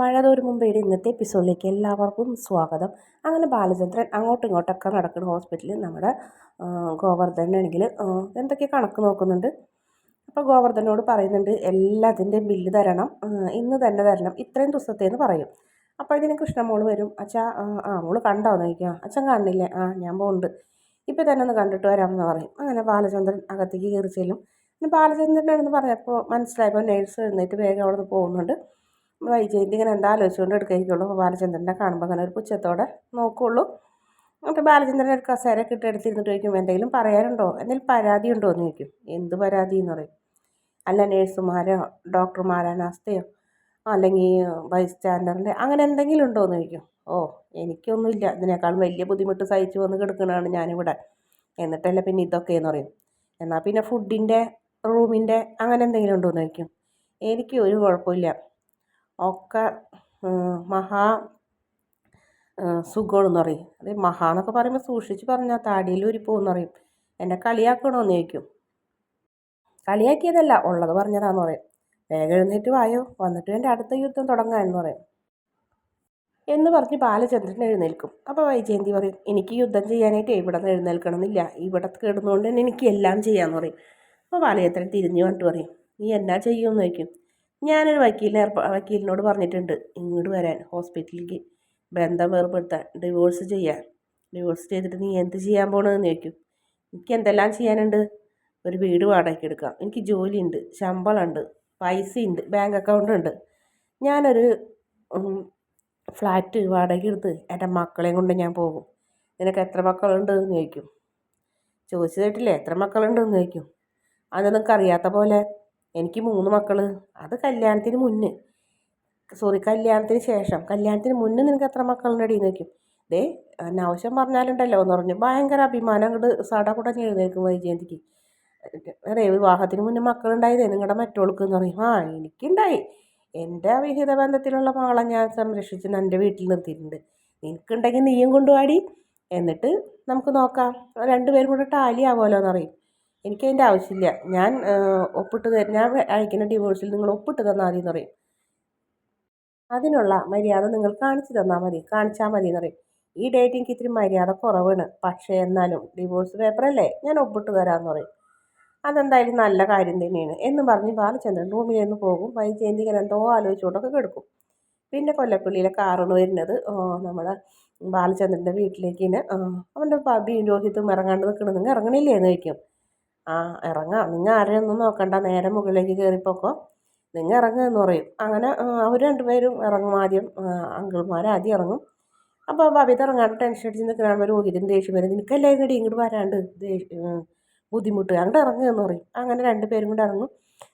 മഴ തോരും മുമ്പേയുടെ ഇന്നത്തെ എപ്പിസോഡിലേക്ക് എല്ലാവർക്കും സ്വാഗതം. അങ്ങനെ ബാലചന്ദ്രൻ അങ്ങോട്ടും ഇങ്ങോട്ടൊക്കെ നടക്കുന്ന ഹോസ്പിറ്റലിൽ നമ്മുടെ ഗോവർദ്ധനാണെങ്കിൽ എന്തൊക്കെ കണക്ക് നോക്കുന്നുണ്ട്? അപ്പോൾ ഗോവർദ്ധനോട് പറയുന്നുണ്ട് എല്ലാത്തിന്റെയും ബില്ല് തരണം ഇന്ന് തന്നെ തരണം ഇത്രയും ദിവസത്തേന്ന് പറയും. അപ്പോൾ കൃഷ്ണമോൾ വരും അച്ഛാ ആ മോൾ കണ്ടോ? എന്ന് അച്ഛൻ കാണില്ലേ ആ ഞാൻ പോകുന്നുണ്ട് ഇപ്പോൾ തന്നെ ഒന്ന് കണ്ടിട്ട് വരാമെന്ന് പറയും. അങ്ങനെ ബാലചന്ദ്രൻ അകത്തേക്ക് കയറി ചെല്ലും. പിന്നെ ബാലചന്ദ്രനാണെന്ന് പറഞ്ഞപ്പോൾ മനസ്സിലായപ്പോൾ നേഴ്സ് എഴുന്നേറ്റ് വേഗം അവിടെ നിന്ന് പോകുന്നുണ്ട്. വൈജയന്തി ഇങ്ങനെ എന്താ ആലോചിച്ചുകൊണ്ട് എടുക്കുകയായിരിക്കുള്ളൂ അപ്പോൾ ബാലചന്ദ്രനെ കാണുമ്പോൾ അങ്ങനെ ഒരു പുച്ഛത്തോടെ നോക്കുള്ളൂ. എന്നിട്ട് ബാലചന്ദ്രനെ ഒരു കസേര ഇട്ട് എടുത്തിരുന്നിട്ട് ചോദിക്കും എന്തെങ്കിലും പറയാനുണ്ടോ? എന്തെങ്കിലും പരാതി ഉണ്ടോ എന്ന് ചോദിക്കും. എന്ത് പരാതി? എന്ന് പറയും. അല്ല നേഴ്സുമാരോ? ഡോക്ടർമാരോ നാസ്തയോ അല്ലെങ്കിൽ വൈസ് ചാൻസലറിന്റെ അങ്ങനെ എന്തെങ്കിലും ഉണ്ടോ? എന്ന് ചോദിക്കും. ഓ എനിക്കൊന്നുമില്ല. ഇതിനേക്കാളും വലിയ ബുദ്ധിമുട്ട് സഹിച്ചു വന്ന് കിടക്കുന്നതാണ് ഞാനിവിടെ. എന്നിട്ടല്ല പിന്നെ ഇതൊക്കെ എന്ന് പറയും. എന്നാൽ പിന്നെ ഫുഡിന്റെ റൂമിന്റെ അങ്ങനെ എന്തെങ്കിലും ഉണ്ടോ? എന്ന് ചോദിക്കും. എനിക്ക് ഒരു കുഴപ്പമില്ല. ഒക്കെ മഹാ സുഖമാണെന്ന് പറയും. അത് മഹാ എന്നൊക്കെ പറയുമ്പോൾ സൂക്ഷിച്ച് പറഞ്ഞാൽ താടിയിൽ ഉരിപ്പോന്ന് പറയും. എന്നെ കളിയാക്കണമെന്ന് ചോദിക്കും. കളിയാക്കിയതല്ല ഉള്ളത് പറഞ്ഞതാന്ന് പറയും. വേഗം എഴുന്നേറ്റ് വായോ വന്നിട്ട് എന്റെ അടുത്ത യുദ്ധം തുടങ്ങാമെന്ന് പറയും. എന്ന് പറഞ്ഞ് ബാലചന്ദ്രൻ എഴുന്നേൽക്കും. അപ്പോൾ വൈജയന്തി പറയും എനിക്ക് യുദ്ധം ചെയ്യാനായിട്ട് ഇവിടെ നിന്ന് എഴുന്നേൽക്കണമെന്നില്ല. ഇവിടെ കിടന്നുകൊണ്ട് തന്നെ എനിക്ക് എല്ലാം ചെയ്യാമെന്ന് പറയും. അപ്പോൾ ബാലചന്ദ്രൻ തിരിഞ്ഞു വന്നിട്ട് പറയും നീ എന്നാ ചെയ്യുമെന്ന് ചോദിക്കും? ഞാനൊരു വക്കീലിനെ വക്കീലിനോട് പറഞ്ഞിട്ടുണ്ട് ഇങ്ങോട്ട് വരാൻ ഹോസ്പിറ്റലിലേക്ക് ബന്ധം വേർപെടുത്താൻ ഡിവോഴ്സ് ചെയ്യാൻ. ഡിവോഴ്സ് ചെയ്തിട്ട് നീ എന്ത് ചെയ്യാൻ പോകണമെന്ന് ചോദിക്കും. എനിക്ക് എന്തെല്ലാം ചെയ്യാനുണ്ട്? ഒരു വീട് വാടകയ്ക്ക് എടുക്കാം. എനിക്ക് ജോലിയുണ്ട് ശമ്പളമുണ്ട് പൈസയുണ്ട് ബാങ്ക് അക്കൗണ്ട് ഉണ്ട് ഞാനൊരു ഫ്ലാറ്റ് വാടകയ്ക്ക് എടുത്ത് എന്റെ മക്കളെയും കൊണ്ട് ഞാൻ പോകും. നിനക്ക് എത്ര മക്കളുണ്ട് എന്ന് ചോദിക്കും. ചോദിച്ചു കേട്ടില്ലേ എത്ര മക്കളുണ്ട് എന്ന് ചോദിക്കും അത് അറിയാത്ത പോലെ എനിക്ക് മൂന്ന് മക്കൾ അത് കല്യാണത്തിന് മുന്നേ. സോറി കല്യാണത്തിന് ശേഷം. കല്യാണത്തിന് മുന്നേ നിനക്ക് എത്ര മക്കളുണ്ടെടി എന്ന് ചോദിക്കും. ദേ അനാവശ്യം പറഞ്ഞാലുണ്ടല്ലോ എന്ന് പറഞ്ഞു ഭയങ്കര അഭിമാനം അങ്ങോട്ട് സാടാ കൂടെ എഴുന്നേൽക്കും വൈജയന്തിക്ക്. അതെ വിവാഹത്തിന് മുന്നേ മക്കളുണ്ടായതേ നിങ്ങളുടെ മറ്റോൾക്ക് എന്ന് പറയും. ആ എനിക്കുണ്ടായി. എന്റെ വിഹിത ബന്ധത്തിലുള്ള മകളെ ഞാൻ സംരക്ഷിച്ച് എന്റെ വീട്ടിൽ നിർത്തിയിട്ടുണ്ട്. നിനക്കുണ്ടെങ്കിൽ നീയും കൊണ്ടുപോടി എന്നിട്ട് നമുക്ക് നോക്കാം. രണ്ടുപേരും കൂടെ ടാലി ആവുമല്ലോ എന്നറിയും എനിക്കതിന്റെ ആവശ്യമില്ല. ഞാൻ ഒപ്പിട്ട് തരും ഞാൻ അയക്കുന്ന ഡിവോഴ്സിൽ നിങ്ങൾ ഒപ്പിട്ട് തന്നാൽ മതി എന്ന് പറയും. അതിനുള്ള മര്യാദ നിങ്ങൾ കാണിച്ചു തന്നാൽ മതി. കാണിച്ചാൽ മതി എന്ന് പറയും. ഈ ഡേറ്റ് എനിക്ക് ഇത്തിരി മര്യാദ കുറവാണ്. പക്ഷേ എന്നാലും ഡിവോഴ്സ് പേപ്പറല്ലേ ഞാൻ ഒപ്പിട്ട് തരാമെന്ന് പറയും. അതെന്തായാലും നല്ല കാര്യം തന്നെയാണ്. എന്ന് പറഞ്ഞ് ബാലചന്ദ്രൻ റൂമിൽ നിന്ന് പോകും. വൈജയന്തി ഇങ്ങനെ എന്തോ ആലോചിച്ചുകൊണ്ടൊക്കെ കിടക്കും. പിന്നെ കൊല്ലപ്പള്ളിയിലെ കാറാണ് വരുന്നത് നമ്മുടെ ബാലചന്ദ്രന്റെ വീട്ടിലേക്ക് തന്നെ അവന്റെ ബീൻ രോഹിത്തും ഇറങ്ങാണ്ട് നിൽക്കണമെന്നെങ്കിൽ ഇറങ്ങണില്ലേ എന്ന് ചോദിക്കും. ആ ഇറങ്ങാം. നിങ്ങൾ ആരെയൊന്നും നോക്കണ്ട. നേരെ മുകളിലേക്ക് കയറിപ്പോക്കോ നിങ്ങൾ ഇറങ്ങുക എന്ന് പറയും. അങ്ങനെ അവർ രണ്ടുപേരും ഇറങ്ങും. ആദ്യം അങ്കിൾമാർ ആദ്യം ഇറങ്ങും. അപ്പോൾ ബബിത ഇറങ്ങാണ്ട് ടെൻഷൻ അടിച്ച് നിൽക്കണ രോഹിതൻ ദേഷ്യം വരും. നിനക്കല്ലായിരുന്നടി ഇങ്ങോട്ട് വരാണ്ട് ബുദ്ധിമുട്ട്? അങ്ങോട്ട് ഇറങ്ങുക എന്ന് പറയും. അങ്ങനെ രണ്ട് പേരും കൂടെ ഇറങ്ങും.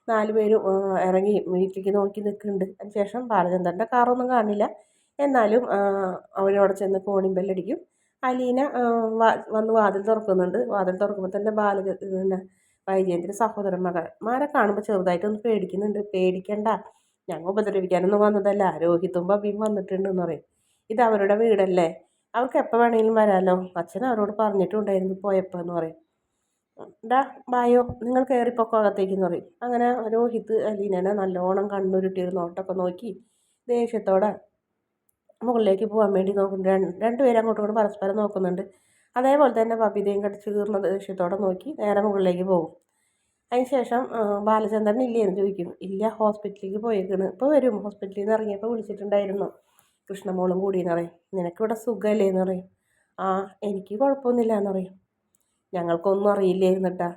നാല് പേരും ഇറങ്ങി വീട്ടിലേക്ക് നോക്കി നിൽക്കുന്നുണ്ട്. അതിന് ശേഷം ബാലചന്ദ്രന്റെ കാറൊന്നും കാണില്ല. എന്നാലും അവരവിടെ ചെന്ന് കോണിയും ബെല്ലടിക്കും അലീന വന്ന് വാതിൽ തുറക്കുന്നുണ്ട്. വാതിൽ തുറക്കുമ്പോൾ തന്നെ ബാല പിന്നെ വൈജയന്തിന്റെ മകന്മാരെ കാണുമ്പോൾ ചെറുതായിട്ടൊന്ന് പേടിക്കുന്നുണ്ട്. പേടിക്കണ്ട ഞങ്ങൾ ഉപദ്രവിക്കാനൊന്നും വന്നതല്ല. രോഹിത്തും ബബിയും വന്നിട്ടുണ്ടെന്ന് പറയും. ഇത് അവരുടെ വീടല്ലേ? അവർക്ക് എപ്പോൾ വേണമെങ്കിലും വരാമല്ലോ അച്ഛൻ അവരോട് പറഞ്ഞിട്ടുണ്ടായിരുന്നു പോയപ്പോൾ എന്ന് പറയും. ഡാ ബായോ നിങ്ങൾ കയറിപ്പോക്കോ അകത്തേക്കെന്ന് പറയും. അങ്ങനെ രോഹിത് അലീനനെ നല്ലോണം കണ്ണുരുട്ടിയൊരു നോട്ടൊക്കെ നോക്കി ദേഷ്യത്തോടെ മുകളിലേക്ക് പോകാൻ വേണ്ടി നോക്കുന്നുണ്ട്. രണ്ടുപേരും അങ്ങോട്ടും ഇങ്ങോട്ടും പരസ്പരം നോക്കുന്നുണ്ട്. അതേപോലെ തന്നെ പപ്പിതയും കടിച്ചു തീർന്ന ദേഷ്യത്തോടെ നോക്കി നേരെ മുകളിലേക്ക് പോകും. അതിന് ശേഷം ബാലചന്ദ്രൻ ഇല്ലേ എന്ന് ചോദിക്കും. ഇല്ല ഹോസ്പിറ്റലിലേക്ക് പോയേക്കാണ്. ഇപ്പോൾ വരും. ഹോസ്പിറ്റലിൽ നിന്ന് ഇറങ്ങിയപ്പോൾ വിളിച്ചിട്ടുണ്ടായിരുന്നു. കൃഷ്ണമോളും കൂടി എന്ന് പറയും. നിനക്കിവിടെ സുഖമല്ലേ എന്ന് പറയും. ആ എനിക്ക് കുഴപ്പമൊന്നുമില്ല എന്ന് പറയും. ഞങ്ങൾക്കൊന്നും അറിയില്ലായിരുന്നു കേട്ടാ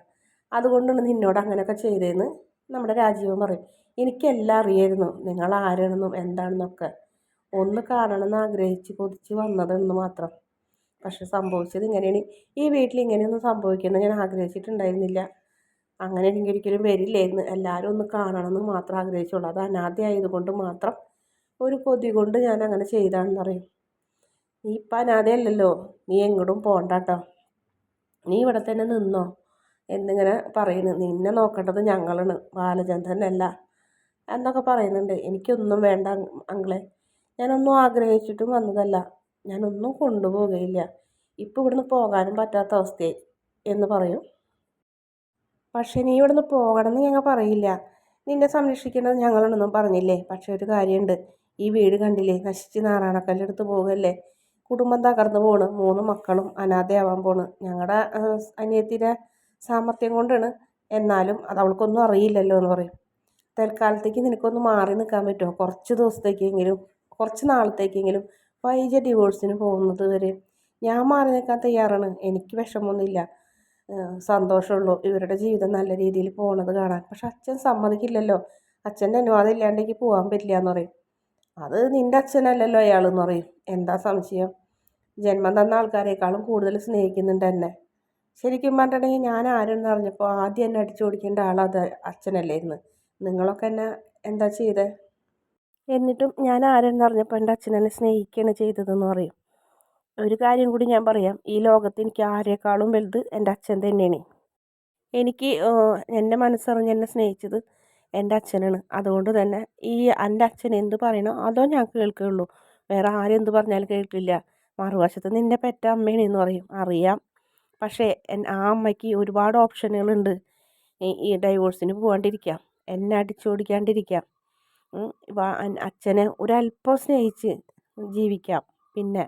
അതുകൊണ്ടാണ് നിന്നോട് അങ്ങനെയൊക്കെ ചെയ്തതെന്ന് നമ്മുടെ രാജീവൻ പറയും. എനിക്കെല്ലാം അറിയായിരുന്നു. നിങ്ങൾ ആരാണെന്നും എന്താണെന്നൊക്കെ. ഒന്ന് കാണണമെന്ന് ആഗ്രഹിച്ച് കൊതിച്ച് വന്നതെന്ന് മാത്രം. പക്ഷെ സംഭവിച്ചത് ഇങ്ങനെയാണ്. ഈ വീട്ടിൽ ഇങ്ങനെയൊന്നും സംഭവിക്കുന്നത് ഞാൻ ആഗ്രഹിച്ചിട്ടുണ്ടായിരുന്നില്ല. അങ്ങനെ എനിക്ക് ഒരിക്കലും വരില്ലായിരുന്നു. എല്ലാവരും ഒന്ന് കാണണമെന്ന് മാത്രം ആഗ്രഹിച്ചുള്ളൂ. അത് അനാഥ ആയതുകൊണ്ട് മാത്രം ഒരു കൊതി കൊണ്ട് ഞാൻ അങ്ങനെ ചെയ്താണെന്ന് പറയും നീ ഇപ്പം അനാഥയല്ലല്ലോ. നീ എങ്ങോട്ടും പോകണ്ട കേട്ടോ നീ ഇവിടെ തന്നെ നിന്നോ എന്നിങ്ങനെ പറയുന്നു. നിന്നെ നോക്കേണ്ടത് ഞങ്ങളാണ്. ബാലചന്ദ്രനല്ല എന്നൊക്കെ പറയുന്നുണ്ട്. എനിക്കൊന്നും വേണ്ട അങ്ങളെ. ഞാനൊന്നും ആഗ്രഹിച്ചിട്ടും വന്നതല്ല. ഞാനൊന്നും കൊണ്ടുപോകുകയില്ല ഇപ്പോൾ ഇവിടുന്ന് പോകാനും പറ്റാത്ത അവസ്ഥയായി. എന്ന് പറയും. പക്ഷേ നീ ഇവിടുന്ന് പോകണമെന്ന് ഞങ്ങൾ പറയില്ല. നിന്നെ സംരക്ഷിക്കേണ്ടത് ഞങ്ങളോടൊന്നും പറഞ്ഞില്ലേ? പക്ഷേ ഒരു കാര്യമുണ്ട്. ഈ വീട് കണ്ടില്ലേ? നശിച്ച് നാറാണക്കല്ലെടുത്ത് പോകല്ലേ കുടുംബം തകർന്നു പോണ്. മൂന്ന് മക്കളും അനാഥയാവാൻ പോണ്. ഞങ്ങളുടെ അനിയത്തിന്റെ സാമർത്ഥ്യം കൊണ്ടാണ്. എന്നാലും അത് അവൾക്കൊന്നും അറിയില്ലല്ലോ എന്ന് പറയും. തൽക്കാലത്തേക്ക് നിനക്കൊന്ന് മാറി നിൽക്കാൻ പറ്റുമോ? കുറച്ച് ദിവസത്തേക്കെങ്കിലും കുറച്ച് നാളത്തേക്കെങ്കിലും വൈജ ഡിവോഴ്സിന് പോകുന്നത് വരെ ഞാൻ മാറി നിൽക്കാൻ തയ്യാറാണ്. എനിക്ക് വിഷമമൊന്നുമില്ല. സന്തോഷമുള്ളൂ. ഇവരുടെ ജീവിതം നല്ല രീതിയിൽ പോണത് കാണാൻ. പക്ഷെ അച്ഛൻ സമ്മതിക്കില്ലല്ലോ. അച്ഛന്റെ അനുവാദം ഇല്ലാണ്ടെങ്കിൽ പോകാൻ പറ്റില്ല എന്ന് പറയും. അത് നിന്റെ അച്ഛനല്ലല്ലോ അയാൾ എന്ന് പറയും. എന്താ സംശയം? ജന്മം തന്ന ആൾക്കാരെക്കാളും കൂടുതൽ സ്നേഹിക്കുന്നുണ്ട് എന്നെ. ശരിക്കും പറഞ്ഞിട്ടുണ്ടെങ്കിൽ ഞാൻ ആരെന്ന് അറിഞ്ഞപ്പോൾ ആദ്യം എന്നെ അടിച്ചു ഓടിക്കേണ്ട ആളത് അച്ഛനല്ലായിരുന്നു നിങ്ങളൊക്കെ എന്നെ എന്താ ചെയ്തേ? എന്നിട്ടും ഞാൻ ആരെന്ന് അറിഞ്ഞപ്പോൾ എന്റെ അച്ഛൻ എന്നെ സ്നേഹിക്കുകയാണ് ചെയ്തതെന്ന് പറയും. ഒരു കാര്യം കൂടി ഞാൻ പറയാം. ഈ ലോകത്ത് എനിക്ക് ആരെക്കാളും വലുത് എന്റെ അച്ഛൻ തന്നെയാണ്. എനിക്ക് എന്റെ മനസ്സറിഞ്ഞ് എന്നെ സ്നേഹിച്ചത് എന്റെ അച്ഛനാണ്. അതുകൊണ്ട് തന്നെ ഈ എന്റെ അച്ഛൻ എന്ത് പറയണോ അതോ ഞാൻ കേൾക്കുകയുള്ളൂ. വേറെ ആരെന്ത് പറഞ്ഞാലും കേൾക്കില്ല. മറുവശത്ത് നിന്നെ പെറ്റ അമ്മയാണ് എന്ന് പറയും. അറിയാം. പക്ഷേ ആ അമ്മയ്ക്ക് ഒരുപാട് ഓപ്ഷനുകളുണ്ട്. ഈ ഡൈവോഴ്സിന് പോകാണ്ടിരിക്കാം എന്നെ അടിച്ചോടിക്കാണ്ടിരിക്കാം. അച്ഛനെ ഒരല്പം സ്നേഹിച്ച് ജീവിക്കാം. പിന്നെ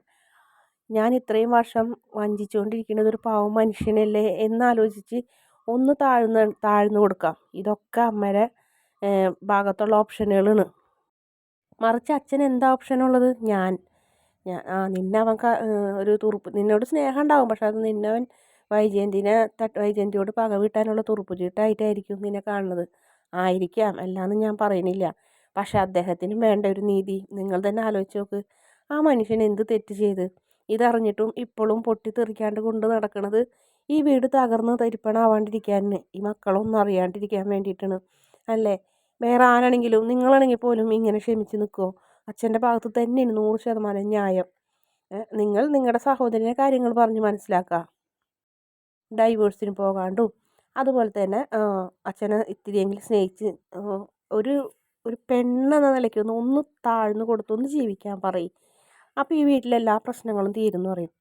ഞാൻ ഇത്രയും വർഷം വഞ്ചിച്ചുകൊണ്ടിരിക്കുന്നത് ഒരു പാവം മനുഷ്യനല്ലേ എന്നാലോചിച്ച് ഒന്ന് താഴ്ന്ന് താഴ്ന്നു കൊടുക്കാം. ഇതൊക്കെ അമ്മയുടെ ഭാഗത്തുള്ള ഓപ്ഷനുകളാണ്. മറിച്ച് അച്ഛൻ എന്താ ഓപ്ഷനുള്ളത്? ഞാൻ ഞാൻ ആ നിന്നെ അവൻ ഒരു തുറുപ്പ് നിന്നോട് സ്നേഹം ഉണ്ടാവും. പക്ഷെ അത് നിന്നവൻ വൈജയന്തിനെ തട്ട് വൈജയന്തിയോട് പക വീട്ടാനുള്ള തുറുപ്പ് ചീട്ടായിട്ടായിരിക്കും നിന്നെ കാണുന്നത്. ആയിരിക്കാം അല്ലാന്ന് ഞാൻ പറയണില്ല പക്ഷെ അദ്ദേഹത്തിനും വേണ്ട ഒരു നീതി. നിങ്ങൾ തന്നെ ആലോചിച്ച് നോക്ക്. ആ മനുഷ്യൻ എന്ത് തെറ്റ് ചെയ്ത്? ഇതറിഞ്ഞിട്ടും ഇപ്പോഴും പൊട്ടിത്തെറിക്കാണ്ട് കൊണ്ട് നടക്കുന്നത് ഈ വീട് തകർന്ന് തരിപ്പണാവാണ്ടിരിക്കാൻ ഈ മക്കളൊന്നും അറിയാണ്ടിരിക്കാൻ വേണ്ടിയിട്ടാണ്. അല്ലേ? വേറെ ആരാണെങ്കിലും നിങ്ങളാണെങ്കിൽ പോലും ഇങ്ങനെ ക്ഷമിച്ച് നിൽക്കുമോ അച്ഛന്റെ ഭാഗത്ത് തന്നെയാണ് നൂറ് ശതമാനം ന്യായം. നിങ്ങൾ നിങ്ങളുടെ സഹോദരനെ കാര്യങ്ങൾ പറഞ്ഞ് മനസ്സിലാക്കുക ഡൈവേഴ്സിന് പോകാണ്ടും അതുപോലെ തന്നെ അച്ഛനെ ഇത്തിരിയെങ്കിലും സ്നേഹിച്ച് ഒരു ഒരു പെണ്ണെന്ന നിലയ്ക്ക് ഒന്ന് ഒന്ന് താഴ്ന്നു കൊടുത്തൊന്ന് ജീവിക്കാൻ പറയും. അപ്പോൾ ഈ വീട്ടിലെ എല്ലാ പ്രശ്നങ്ങളും തീരുന്നു പറയും.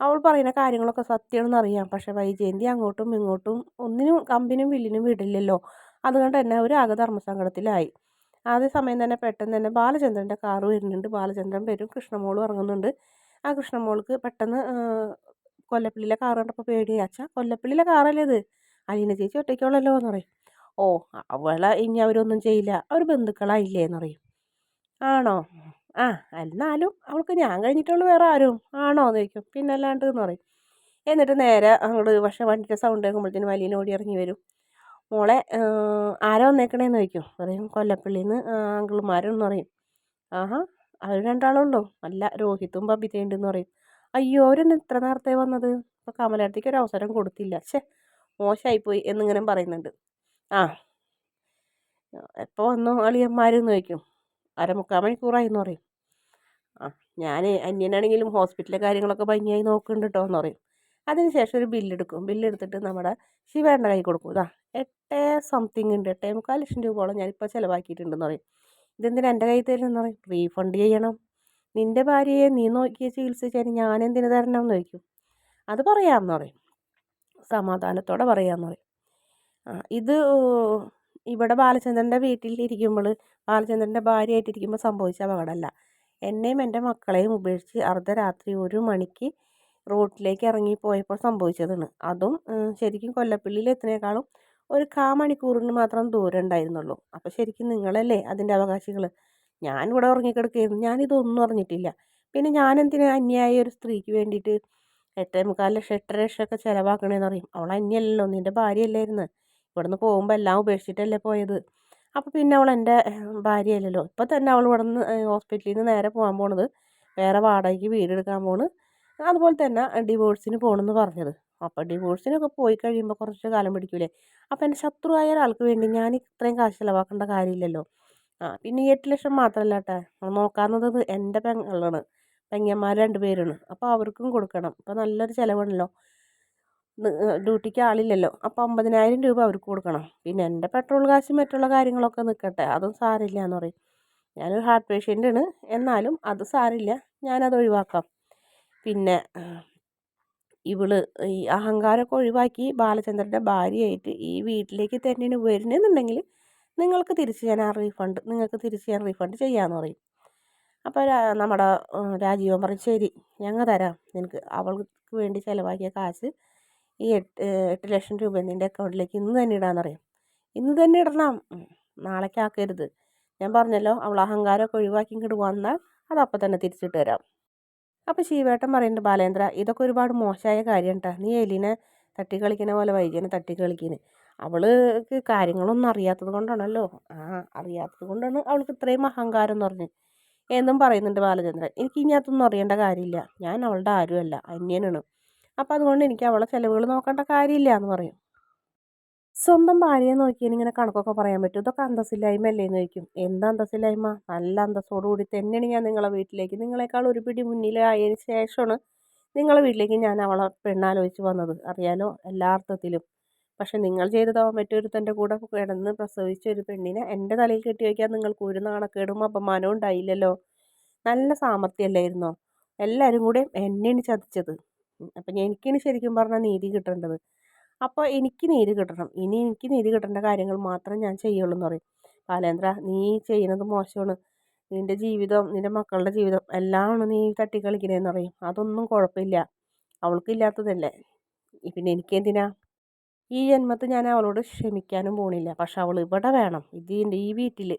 അവൾ പറയുന്ന കാര്യങ്ങളൊക്കെ സത്യമാണെന്ന് അറിയാം. പക്ഷേ വൈജയന്തി അങ്ങോട്ടും ഇങ്ങോട്ടും ഒന്നിനും കമ്പിനും വില്ലിനും വിടില്ലല്ലോ. അതുകൊണ്ട് തന്നെ ഒരു ആകെ ധർമ്മസങ്കടത്തിലായി അതേ സമയം തന്നെ പെട്ടെന്ന് തന്നെ ബാലചന്ദ്രന്റെ കാറ് വരുന്നുണ്ട്. ബാലചന്ദ്രൻ വരും. കൃഷ്ണമോളും ഇറങ്ങുന്നുണ്ട് ആ കൃഷ്ണമോൾക്ക് പെട്ടെന്ന് കൊല്ലപ്പള്ളിയിലെ കാർ കണ്ടപ്പോൾ പേടിയാച്ച കൊല്ലപ്പള്ളിയിലെ കാറല്ലേ ഇത്? അലീന ചേച്ചി ഒറ്റയ്ക്കുള്ളല്ലോ എന്ന് പറയും. ഓ അവളെ ഇനി അവരൊന്നും ചെയ്യില്ല. അവർ ബന്ധുക്കളായില്ലേ എന്ന് പറയും ആണോ? ആ എന്നാലും അവൾക്ക് ഞാൻ കഴിഞ്ഞിട്ടുള്ള വേറെ ആരും. ആണോ എന്ന് ചോദിക്കും. പിന്നെ അല്ലാണ്ട് എന്ന് പറയും എന്നിട്ട് നേരെ അങ്ങോട്ട് പക്ഷേ വണ്ടിയുടെ സൗണ്ട് കേൾക്കുമ്പോഴത്തേനും വലിയ ഓടി ഇറങ്ങി വരും. മോളെ ആരാ വന്നേക്കണേന്ന് ചോദിക്കും. പറയും കൊല്ലപ്പള്ളിന്ന് അങ്കിൾമാരെന്ന് പറയും ആഹാ അവർ രണ്ടാളുള്ളൂ. അല്ല രോഹിത്തും ബബിതയുണ്ടെന്ന് പറയും. അയ്യോ അവരെന്നെ ഇത്ര നേരത്തെ വന്നത്? അപ്പോൾ കമലടുത്തേക്ക് ഒരു അവസരം കൊടുത്തില്ല. ഛേ മോശമായിപ്പോയി എന്നിങ്ങനെ പറയുന്നുണ്ട്. ആ. എപ്പോൾ വന്നു അളിയന്മാരെന്ന് ചോദിക്കും. അരമുക്കാൽ മണിക്കൂറായി എന്ന് പറയും. ആ ഞാൻ അന്യനാണെങ്കിലും ഹോസ്പിറ്റലിലെ കാര്യങ്ങളൊക്കെ ഭംഗിയായി നോക്കുന്നുണ്ട് കേട്ടോ എന്ന് പറയും. അതിന് ശേഷം ഒരു ബില്ലെടുക്കും. ബില്ലെടുത്തിട്ട് നമ്മുടെ ശിവേണ്ട കൈ കൊടുക്കും. ഇതാ എട്ടേ സംതിങ് ഉണ്ട് എട്ടേ മുക്കാൽ ലക്ഷം രൂപയോളം ഞാനിപ്പോൾ ചിലവാക്കിയിട്ടുണ്ടെന്ന് പറയും. ഇതെന്തിനാ എന്റെ കയ്യിൽ തരുന്നതെന്ന് പറയും. റീഫണ്ട് ചെയ്യണം. നിന്റെ ഭാര്യയെ നീ നോക്കിയ ചികിത്സിച്ചാൽ ഞാൻ എന്തിനു തരണം എന്ന് ചോദിക്കും. അത് പറയാമെന്ന് പറയും. സമാധാനത്തോടെ പറയാമെന്ന് പറയും. ഇത് ഇവിടെ ബാലചന്ദ്രന്റെ വീട്ടിൽ ഇരിക്കുമ്പോൾ ബാലചന്ദ്രന്റെ ഭാര്യയായിട്ടിരിക്കുമ്പോൾ സംഭവിച്ച അപകടമല്ല. എന്നെയും എന്റെ മക്കളെയും ഉപേക്ഷിച്ച് അർദ്ധരാത്രി ഒരു മണിക്ക് റോട്ടിലേക്ക് ഇറങ്ങിപ്പോയപ്പോൾ സംഭവിച്ചതാണ്. അതും ശരിക്കും കൊല്ലപ്പള്ളിയിൽ എത്തുന്നേക്കാളും ഒരു കാ മണിക്കൂറിന് മാത്രം ദൂരം ഉണ്ടായിരുന്നുള്ളൂ. അപ്പോൾ ശരിക്കും നിങ്ങളല്ലേ അതിന്റെ അവകാശികൾ? ഞാൻ ഇവിടെ ഉറങ്ങിക്കിടക്കുകയായിരുന്നു. ഞാനിതൊന്നും അറിഞ്ഞിട്ടില്ല. പിന്നെ ഞാൻ എന്തിനാ അന്യായ ഒരു സ്ത്രീക്ക് വേണ്ടിയിട്ട് എട്ടേ മുക്കാൽ ലക്ഷം എട്ടര ലക്ഷമൊക്കെ ചിലവാക്കണേന്ന് പറയും? അവൾ അന്യല്ലല്ലോ. നിന്റെ ഭാര്യയല്ലായിരുന്നു. ഇവിടുന്ന് പോകുമ്പോൾ എല്ലാം ഉപേക്ഷിച്ചിട്ടല്ലേ പോയത്. അപ്പോൾ പിന്നെ അവൾ എന്റെ ഭാര്യയല്ലല്ലോ. ഇപ്പോൾ തന്നെ അവൾ ഇവിടെ നിന്ന് ഹോസ്പിറ്റലിൽ നിന്ന് നേരെ പോകാൻ പോണത്. വേറെ വാടകയ്ക്ക് വീടെടുക്കാൻ പോണ്. അതുപോലെ തന്നെ ഡിവോഴ്സിന് പോകണമെന്ന് പറഞ്ഞത്. അപ്പോൾ ഡിവോഴ്സിനൊക്കെ പോയി കഴിയുമ്പോൾ കുറച്ച് കാലം പിടിക്കൂലേ. അപ്പോൾ എന്റെ ശത്രുവായ ഒരാൾക്ക് വേണ്ടി ഞാൻ ഇത്രയും കാശ് ചിലവാക്കേണ്ട കാര്യമില്ലല്ലോ. ആ പിന്നെ ഈ എട്ട് ലക്ഷം മാത്രമല്ല കേട്ടോ. നോക്കാവുന്നത് എന്റെ പെങ്ങളാണ് പെങ്ങന്മാർ രണ്ട് പേരാണ് അപ്പോൾ അവർക്കും കൊടുക്കണം. അപ്പോൾ നല്ലൊരു ചിലവാണല്ലോ. ഡ്യൂട്ടിക്ക് ആളില്ലല്ലോ. അപ്പോൾ അമ്പതിനായിരം രൂപ അവർക്ക് കൊടുക്കണം. പിന്നെ എന്റെ പെട്രോൾ കാശും മറ്റുള്ള കാര്യങ്ങളൊക്കെ നിൽക്കട്ടെ അതും സാരില്ല എന്ന് പറയും. ഞാനൊരു ഹാർട്ട് പേഷ്യന്റ് ആണ് എന്നാലും അത് സാരില്ല. ഞാനത് ഒഴിവാക്കാം. പിന്നെ ഇവൾ ഈ അഹങ്കാരമൊക്കെ ഒഴിവാക്കി ബാലചന്ദ്രന്റെ ഭാര്യയായിട്ട് ഈ വീട്ടിലേക്ക് തന്നെയാണ് വരുന്നതെന്നുണ്ടെങ്കിൽ നിങ്ങൾക്ക് തിരിച്ച് ഞാൻ ആ റീഫണ്ട് നിങ്ങൾക്ക് തിരിച്ച് ഞാൻ റീഫണ്ട് ചെയ്യാമെന്ന് പറയും. അപ്പോൾ നമ്മുടെ രാജീവൻ പറയും ശരി ഞങ്ങൾ തരാം. നിനക്ക് അവൾക്ക് വേണ്ടി ചിലവാക്കിയ കാശ് ഈ എട്ട് എട്ട് ലക്ഷം രൂപ നിന്റെ അക്കൗണ്ടിലേക്ക് ഇന്ന് തന്നെ ഇടാന്നറിയാം. ഇന്ന് തന്നെ ഇടണം. നാളേക്ക് നാളേക്കാക്കരുത് ഞാൻ പറഞ്ഞല്ലോ അവൾ അഹങ്കാരമൊക്കെ ഒഴിവാക്കി ഇങ്ങോട്ട് വന്നാൽ അത് അപ്പം തന്നെ തിരിച്ചിട്ട് തരാം അപ്പോൾ ശിവേട്ടൻ പറയുന്നുണ്ട് ബാലേന്ദ്ര ഇതൊക്കെ ഒരുപാട് മോശമായ കാര്യം കേട്ടോ നീ എലിനെ തട്ടി കളിക്കുന്ന പോലെ വൈദ്യനെ തട്ടിക്കളിക്കുന്നത് അവൾക്ക് കാര്യങ്ങളൊന്നും അറിയാത്തത് കൊണ്ടാണല്ലോ. ആ അറിയാത്തത് കൊണ്ടാണ് അവൾക്ക് ഇത്രയും അഹങ്കാരം എന്ന് പറഞ്ഞ്. എന്നും പറയുന്നുണ്ട് ബാലചന്ദ്രൻ എനിക്ക് ഇനി അതൊന്നും അറിയേണ്ട കാര്യമില്ല. ഞാൻ അവളുടെ ആരുമല്ല അന്യനാണ്. അപ്പോൾ അതുകൊണ്ട് എനിക്ക് അവളെ ചിലവുകൾ നോക്കേണ്ട കാര്യമില്ല എന്ന് പറയും. സ്വന്തം ഭാര്യയെ നോക്കി ഇങ്ങനെ കണക്കൊക്കെ പറയാൻ പറ്റും. ഇതൊക്കെ അന്തസ്സില്ലായ്മ അല്ലേ എന്ന് ചോദിക്കും. എന്താ അന്തസ്സില്ലായ്മ? നല്ല അന്തസ്സോടുകൂടി തന്നെയാണ് ഞാൻ നിങ്ങളെ വീട്ടിലേക്ക്. നിങ്ങളെക്കാൾ ഒരു പിടി മുന്നിലായതിന് ശേഷമാണ് നിങ്ങളെ വീട്ടിലേക്ക് ഞാൻ അവളെ പെണ്ണാലോചിച്ച് വന്നത്. അറിയാലോ എല്ലാ അർത്ഥത്തിലും. പക്ഷെ നിങ്ങൾ ചെയ്തതോ മറ്റൊരുത്തന്റെ കൂടെ കിടന്ന് പ്രസവിച്ച ഒരു പെണ്ണിനെ എന്റെ തലയിൽ കെട്ടി വയ്ക്കാൻ നിങ്ങൾക്ക് ഒരു നാണക്കേടും അപമാനവും ഉണ്ടായില്ലല്ലോ. നല്ല സാമർത്ഥ്യമല്ലായിരുന്നോ എല്ലാവരും കൂടെ എന്നെയാണ് ചതിച്ചത്. അപ്പം എനിക്കാണ് ശരിക്കും പറഞ്ഞാൽ നീതി കിട്ടേണ്ടത്. അപ്പോൾ എനിക്ക് നീതി കിട്ടണം. ഇനി എനിക്ക് നീതി കിട്ടേണ്ട കാര്യങ്ങൾ മാത്രം ഞാൻ ചെയ്യുള്ളൂ എന്ന് പറയും. ബാലേന്ദ്ര നീ ചെയ്യുന്നത് മോശമാണ്. നിന്റെ ജീവിതം നിന്റെ മക്കളുടെ ജീവിതം എല്ലാമാണ് നീ തട്ടിക്കളിക്കണേന്ന് പറയും. അതൊന്നും കുഴപ്പമില്ല. അവൾക്കില്ലാത്തതല്ലേ പിന്നെ എനിക്കെന്തിനാ ഈ ജന്മത്ത് ഞാൻ അവളോട് ക്ഷമിക്കാനും പോണില്ല. പക്ഷെ അവൾ ഇവിടെ വേണം. ഇതിന്റെ ഈ വീട്ടിൽ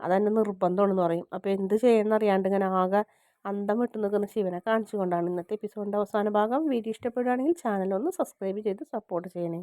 അതെന്നെ നിർബന്ധമാണെന്ന് പറയും. അപ്പോൾ എന്ത് ചെയ്യുന്നറിയാണ്ട് ഇങ്ങനെ ആകെ അന്തം വിട്ടു നിൽക്കുന്ന ശിവനെ കാണിച്ചുകൊണ്ടാണ് ഇന്നത്തെ എപ്പിസോഡിന്റെ അവസാന ഭാഗം. വീഡിയോ ഇഷ്ടപ്പെടുകയാണെങ്കിൽ ചാനൽ ഒന്ന് സബ്സ്ക്രൈബ് ചെയ്ത് സപ്പോർട്ട് ചെയ്യണേ.